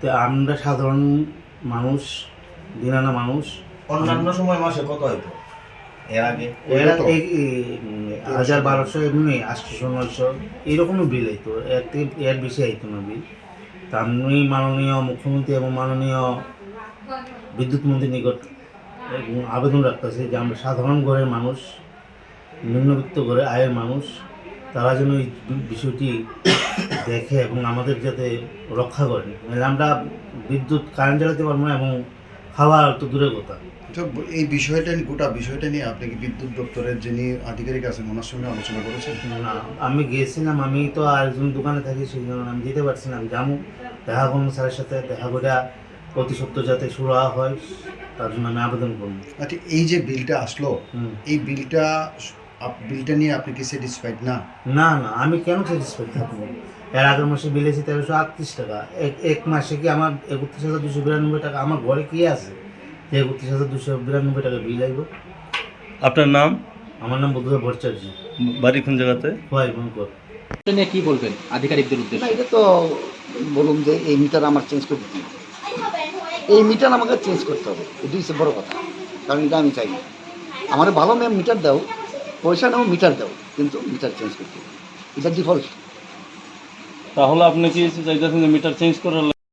তো আমরা সাধারণ মানুষ দিনানা মানুষ। অন্যান্য সময় মাসে কত হইতো? এর আগে? হাজার বারোশো এমনি আটশোশো নয়শো এইরকমই বিল আইতো এর থেকে এর বেশি আইতো না বিল তা আমি মাননীয় মুখ্যমন্ত্রী এবং মাননীয় বিদ্যুৎ মন্ত্রীর নিকট আবেদন রাখতেছি যে আমরা সাধারণ ঘরের মানুষ নিম্নবিত্ত ঘরে আয়ের মানুষ তারা যেন এই বিষয়টি দেখে এবং আমাদের যাতে রক্ষা করেন। নাহলে আমরা বিদ্যুৎ কারেন্ট জ্বালাতে পারব না এবং খাওয়া তো দূরের কথা। এই বিষয়টা গোটা বিষয়টা নিয়ে আপনি কি বিদ্যুৎ দপ্তরের যিনি আধিকারিক আছেন ওনার সঙ্গে আলোচনা করেছেন? না আমি গিয়েছিলাম আমি তো আরেকজন দোকানে থাকি সেই জন্য আমি যেতে পারছি না আমি যাব। দেখা করব স্যারের সাথে দেখা করে অতি সত্য যাতে শুরু হয় তার জন্য আমি আবেদন করব। আচ্ছা এই যে বিলটা আসলো এই বিলটা বিলটা নিয়ে আপনি কি স্যাটিসফাইড না। না না আমি কেন স্যাটিসফাইড থাকব? এর আগের মাসে বিলেছি তেরোশো আটত্রিশ টাকা। এক এক মাসে কি আমার একত্রিশ হাজার দুশো বিরানব্বই টাকা আমার ঘরে কি আছে? যে একত্রিশ হাজার দুশো বিরানব্বই টাকা বিল আইব। আপনার নাম? আমার নাম বোধহয় ভট্টাচার্য। বাড়ি কোন জায়গাতে? হয় বঙ্কর এটা নিয়ে কি বলবেন আধিকারিকদের না উদ্দেশ্যে এটা তো বলুন যে এই মিটার আমার চেঞ্জ করে দিতে এই মিটার আমাকে চেঞ্জ করতে হবে। এটি হচ্ছে বড় কথা। কারণ এটা আমি চাই। না। আমার ভালো ম্যাম মিটার দাও। পয়সা নাও মিটার দাও, কিন্তু মিটার চেঞ্জ করতে হবে। এটা ডিফল্ট তাহলে আপনি কি চাইতেছেন যে মিটার চেঞ্জ করার